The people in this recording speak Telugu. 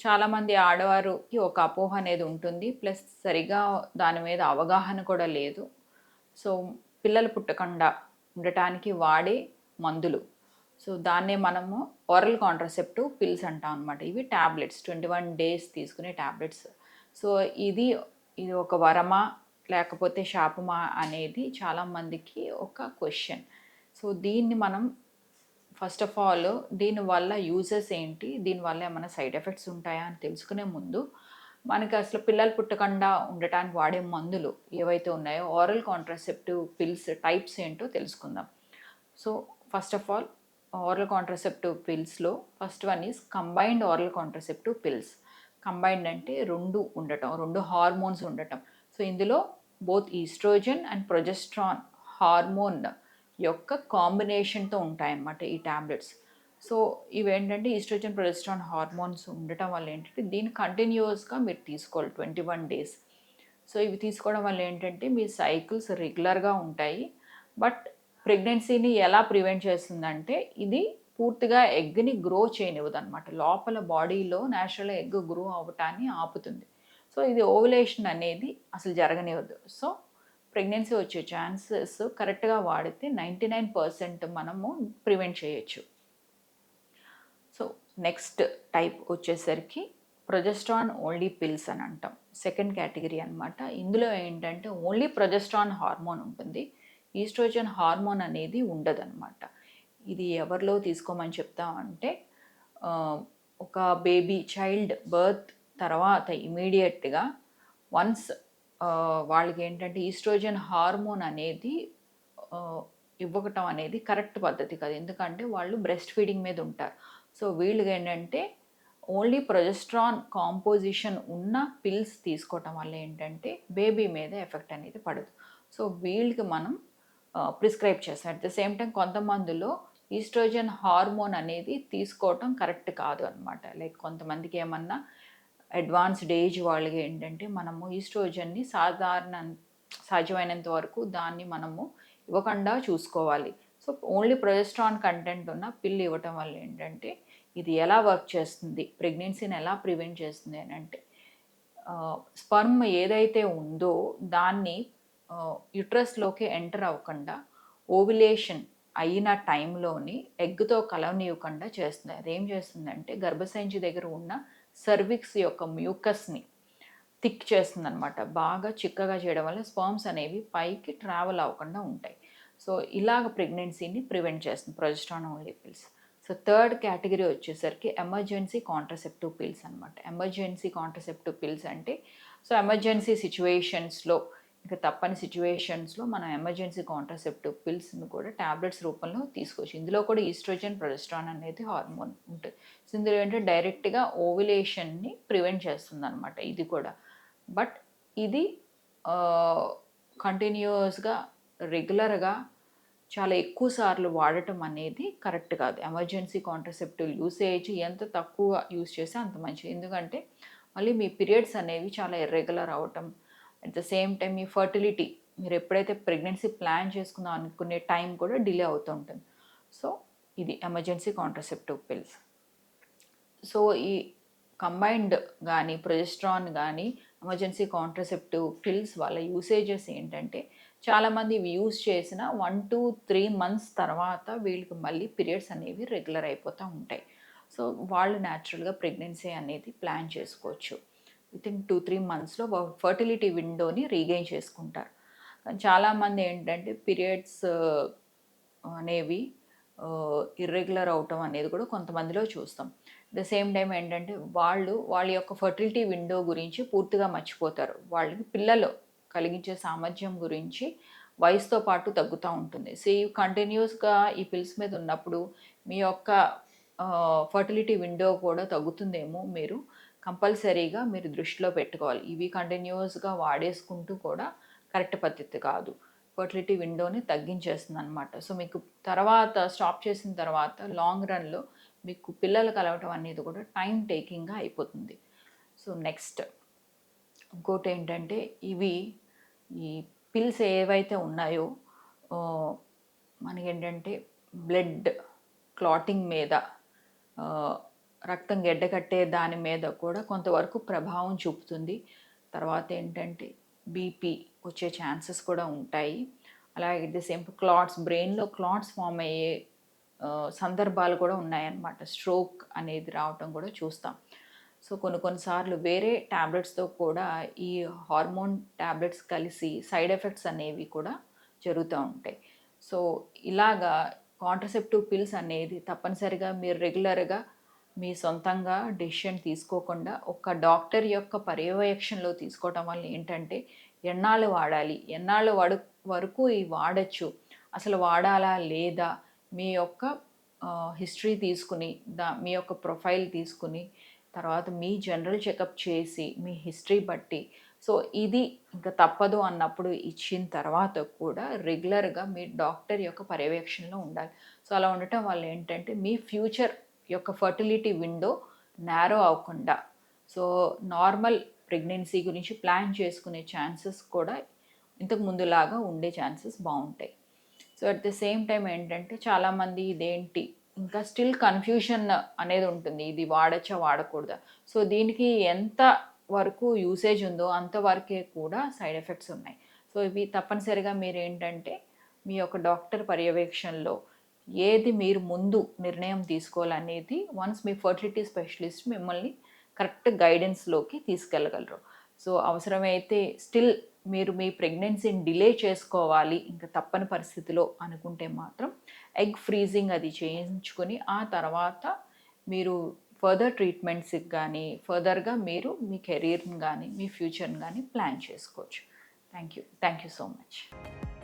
చాలామంది ఆడవారికి ఒక అపోహ అనేది ఉంటుంది. ప్లస్ సరిగా దాని మీద అవగాహన కూడా లేదు. సో పిల్లలు పుట్టకుండా ఉండటానికి వాడే మందులు. సో దాన్నే మనము ఓరల్ కాంట్రసెప్టివ్ పిల్స్ అంటాం అనమాట ఇవి ట్యాబ్లెట్స్ ట్వంటీ వన్ డేస్ తీసుకునే ట్యాబ్లెట్స్ సో ఇది ఇది ఒక వరమా లేకపోతే శాపమా అనేది చాలామందికి ఒక క్వశ్చన్ సో దీన్ని మనం ఫస్ట్ ఆఫ్ ఆల్ దీనివల్ల యూజెస్ ఏంటి? దీనివల్ల ఏమైనా సైడ్ ఎఫెక్ట్స్ ఉంటాయా అని తెలుసుకునే ముందు మనకి అసలు పిల్లలు పుట్టకుండా ఉండటానికి వాడే మందులు ఏవైతే ఉన్నాయో ఓరల్ కాంట్రాసెప్టివ్ పిల్స్ టైప్స్ ఏంటో తెలుసుకుందాం. So first of all oral contraceptive పిల్స్లో first one is combined oral contraceptive pills combined అంటే రెండు ఉండటం రెండు హార్మోన్స్ ఉండటం. సో ఇందులో both estrogen and progesterone hormone యొక్క కాంబినేషన్తో ఉంటాయన్నమాట ఈ ట్యాబ్లెట్స్ సో ఇవేంటంటే ఈస్ట్రోజన్ ప్రొజెస్ట్రాన్ హార్మోన్స్ ఉండటం వల్ల ఏంటంటే దీన్ని కంటిన్యూస్గా మీరు తీసుకోవాలి ట్వంటీ వన్ డేస్. సో ఇవి తీసుకోవడం వల్ల ఏంటంటే మీ సైకిల్స్ రెగ్యులర్గా ఉంటాయి. బట్ ప్రెగ్నెన్సీని ఎలా ప్రివెంట్ చేస్తుందంటే ఇది పూర్తిగా ఎగ్ని గ్రో చేయనివ్వదు అనమాట లోపల బాడీలో న్యాచురల్ ఎగ్ గ్రో అవ్వటాన్ని ఆపుతుంది. సో ఇది ఓవులేషన్ అనేది అసలు జరగనివ్వదు. సో ప్రెగ్నెన్సీ వచ్చే ఛాన్సెస్ కరెక్ట్గా వాడితే నైంటీ నైన్ పర్సెంట్ మనము ప్రివెంట్ చేయొచ్చు. సో నెక్స్ట్ టైప్ వచ్చేసరికి ప్రొజెస్ట్రాన్ ఓన్లీ పిల్స్ అని అంటాం. సెకండ్ కేటగిరీ అనమాట ఇందులో ఏంటంటే ఓన్లీ ప్రొజెస్ట్రాన్ హార్మోన్ ఉంటుంది. ఈస్ట్రోజన్ హార్మోన్ అనేది ఉండదన్నమాట. ఇది ఎవరిలో తీసుకోమని చెప్తామంటే ఒక బేబీ చైల్డ్ బర్త్ తర్వాత ఇమీడియట్గా వన్స్ వాళ్ళకి ఏంటంటే ఈస్ట్రోజన్ హార్మోన్ అనేది ఇవ్వటం అనేది కరెక్ట్ పద్ధతి కాదు. ఎందుకంటే వాళ్ళు బ్రెస్ట్ ఫీడింగ్ మీద ఉంటారు. సో వీళ్ళకి ఏంటంటే ఓన్లీ ప్రొజెస్ట్రాన్ కాంపోజిషన్ ఉన్న పిల్స్ తీసుకోవటం వల్ల ఏంటంటే బేబీ మీద ఎఫెక్ట్ అనేది పడదు. సో వీళ్ళకి మనం ప్రిస్క్రైబ్ చేస్తాం. అట్ ద సేమ్ టైం కొంతమందిలో ఈస్ట్రోజన్ హార్మోన్ అనేది తీసుకోవటం కరెక్ట్ కాదు అనమాట లైక్ కొంతమందికి ఏమన్నా అడ్వాన్స్డ్ ఏజ్ వాళ్ళకి ఏంటంటే మనము ఈస్ట్రోజన్ని సాధారణ సాధ్యమైనంత వరకు దాన్ని మనము ఇవ్వకుండా చూసుకోవాలి. సో ఓన్లీ ప్రొజెస్ట్రాన్ కంటెంట్ ఉన్న పిల్లు ఇవ్వటం వల్ల ఏంటంటే ఇది ఎలా వర్క్ చేస్తుంది ప్రెగ్నెన్సీని ఎలా ప్రివెంట్ చేస్తుంది అని అంటే స్పర్మ్ ఏదైతే ఉందో దాన్ని యుట్రస్లోకి ఎంటర్ అవ్వకుండా ఓవిలేషన్ అయిన టైంలోని ఎగ్తో కలవనివ్వకుండా చేస్తుంది. అదేం చేస్తుందంటే గర్భసంచి దగ్గర ఉన్న సర్విక్స్ యొక్క మ్యూకస్ని థిక్ చేస్తుంది అనమాట బాగా చిక్కగా చేయడం వల్ల స్పర్మ్స్ అనేవి పైకి ట్రావెల్ అవ్వకుండా ఉంటాయి. సో ఇలాగ ప్రెగ్నెన్సీని ప్రివెంట్ చేస్తుంది progesterone only pills. So third category వచ్చేసరికి ఎమర్జెన్సీ కాంట్రసెప్టివ్ పిల్స్ అనమాట ఎమర్జెన్సీ కాంట్రసెప్టివ్ పిల్స్ అంటే సో ఎమర్జెన్సీ సిచ్యువేషన్స్లో ఇక తప్పని సిచ్యువేషన్స్లో మనం ఎమర్జెన్సీ కాంట్రసెప్టివ్ పిల్స్ని కూడా ట్యాబ్లెట్స్ రూపంలో తీసుకోవచ్చు ఇందులో కూడా ఈస్ట్రోజన్ ప్రొజెస్ట్రాన్ అనేది హార్మోన్ ఉంటుంది. సో ఇందులో ఏంటంటే డైరెక్ట్గా ఓవిలేషన్ని ప్రివెంట్ చేస్తుంది అనమాట ఇది కూడా. బట్ ఇది కంటిన్యూస్గా రెగ్యులర్గా చాలా ఎక్కువ సార్లు వాడటం అనేది కరెక్ట్ కాదు. ఎమర్జెన్సీ కాంట్రసెప్టివ్ యూసేజ్ ఎంత తక్కువ యూస్ చేస్తే అంత మంచిది. ఎందుకంటే మళ్ళీ మీ పీరియడ్స్ అనేవి చాలా ఇర్రెగ్యులర్ అవటం అట్ ద సేమ్ టైం మీ ఫర్టిలిటీ మీరు ఎప్పుడైతే ప్రెగ్నెన్సీ ప్లాన్ చేసుకుందాం అనుకునే టైం కూడా డిలే అవుతూ ఉంటుంది. సో ఇది ఎమర్జెన్సీ కాంట్రసెప్టివ్ పిల్స్ సో ఈ కంబైన్డ్ కానీ ప్రొజెస్ట్రాన్ కానీ ఎమర్జెన్సీ కాంట్రసెప్టివ్ పిల్స్ వాళ్ళ యూసేజెస్ ఏంటంటే చాలామంది ఇవి యూస్ చేసిన వన్ టు త్రీ మంత్స్ తర్వాత వీళ్ళకి మళ్ళీ పీరియడ్స్ అనేవి రెగ్యులర్ అయిపోతూ ఉంటాయి. సో వాళ్ళు న్యాచురల్గా ప్రెగ్నెన్సీ అనేది ప్లాన్ చేసుకోవచ్చు. విత్ టూ త్రీ మంత్స్లో ఫర్టిలిటీ విండోని రీగెయిన్ చేసుకుంటారు. కానీ చాలామంది ఏంటంటే పీరియడ్స్ uh, అనేవి uh, ఇర్రెగ్యులర్ అవటం అనేది కూడా కొంతమందిలో చూస్తాం. ద సేమ్ టైం ఏంటంటే వాళ్ళు వాళ్ళ యొక్క ఫర్టిలిటీ విండో గురించి పూర్తిగా మర్చిపోతారు. వాళ్ళకి పిల్లలు కలిగించే సామర్థ్యం గురించి వయసుతో పాటు తగ్గుతూ ఉంటుంది. సో ఈ కంటిన్యూస్గా ఈ పిల్స్ మీద ఉన్నప్పుడు మీ యొక్క uh, ఫర్టిలిటీ విండో కూడా తగ్గుతుందేమో మీరు కంపల్సరీగా మీరు దృష్టిలో పెట్టుకోవాలి. ఇవి కంటిన్యూస్గా వాడేసుకుంటూ కూడా కరెక్ట్ పద్ధతి కాదు. ఫర్టిలిటీ విండోని తగ్గించేస్తుంది అనమాట సో మీకు తర్వాత స్టాప్ చేసిన తర్వాత లాంగ్ రన్లో మీకు పిల్లలు కలవటం అనేది కూడా టైం టేకింగ్గా అయిపోతుంది. సో నెక్స్ట్ ఇంకోటి ఏంటంటే ఇవి ఈ పిల్స్ ఏవైతే ఉన్నాయో మనకి మనకేంటంటే బ్లడ్ క్లాటింగ్ మీద రక్తం గడ్డకట్టే దాని మీద కూడా కొంతవరకు ప్రభావం చూపుతుంది. తర్వాత ఏంటంటే బీపీ వచ్చే ఛాన్సెస్ కూడా ఉంటాయి. అలాగే ది సేమ్ క్లాట్స్ బ్రెయిన్లో క్లాట్స్ ఫామ్ అయ్యే సందర్భాలు కూడా ఉన్నాయన్నమాట. స్ట్రోక్ అనేది రావటం కూడా చూస్తాం. సో కొన్ని కొన్నిసార్లు వేరే ట్యాబ్లెట్స్తో కూడా ఈ హార్మోన్ ట్యాబ్లెట్స్ కలిసి సైడ్ ఎఫెక్ట్స్ అనేవి కూడా జరుగుతూ ఉంటాయి. సో ఇలాగా కాంట్రసెప్టివ్ పిల్స్ అనేది తప్పనిసరిగా మీరు రెగ్యులర్గా మీ సొంతంగా డెసిషన్ తీసుకోకుండా ఒక డాక్టర్ యొక్క పర్యవేక్షణలో తీసుకోవటం వల్ల ఏంటంటే ఎన్నాళ్ళు వాడాలి? ఎన్నాళ్ళు వాడు వరకు ఈ వాడచ్చు? అసలు వాడాలా? లేదా? మీ యొక్క హిస్టరీ తీసుకుని దా మీ యొక్క ప్రొఫైల్ తీసుకుని తర్వాత మీ జనరల్ చెకప్ చేసి మీ హిస్టరీ బట్టి. సో ఇది ఇంకా తప్పదు అన్నప్పుడు ఇచ్చిన తర్వాత కూడా రెగ్యులర్గా మీ డాక్టర్ యొక్క పర్యవేక్షణలో ఉండాలి. సో అలా ఉండటం వల్ల ఏంటంటే మీ ఫ్యూచర్ యొక్క ఫర్టిలిటీ విండో నేరో అవ్వకుండా సో నార్మల్ ప్రెగ్నెన్సీ గురించి ప్లాన్ చేసుకునే ఛాన్సెస్ కూడా ఇంతకు ముందులాగా ఉండే ఛాన్సెస్ బాగుంటాయి. So at the same time ఏంటంటే చాలామంది ఇదేంటి ఇంకా స్టిల్ కన్ఫ్యూషన్ అనేది ఉంటుంది ఇది వాడచ్చా వాడకూడదా? సో దీనికి ఎంత వరకు యూసేజ్ ఉందో అంతవరకే కూడా సైడ్ ఎఫెక్ట్స్ ఉన్నాయి. సో ఇవి తప్పనిసరిగా మీరు ఏంటంటే మీ యొక్క డాక్టర్ పర్యవేక్షణలో ఏది మీరు ముందు నిర్ణయం తీసుకోవాలనేది వన్స్ మీ ఫర్టిలిటీ స్పెషలిస్ట్ మిమ్మల్ని కరెక్ట్ గైడెన్స్లోకి తీసుకెళ్ళగలరు. సో అవసరమైతే స్టిల్ మీరు మీ ప్రెగ్నెన్సీని డిలే చేసుకోవాలి ఇంకా తప్పని పరిస్థితిలో అనుకుంటే మాత్రం ఎగ్ ఫ్రీజింగ్ అది చేయించుకొని ఆ తర్వాత మీరు ఫర్దర్ ట్రీట్మెంట్స్కి కానీ ఫర్దర్గా మీరు మీ కెరీర్ని కానీ మీ ఫ్యూచర్ని కానీ ప్లాన్ చేసుకోవచ్చు. Thank you thank you so much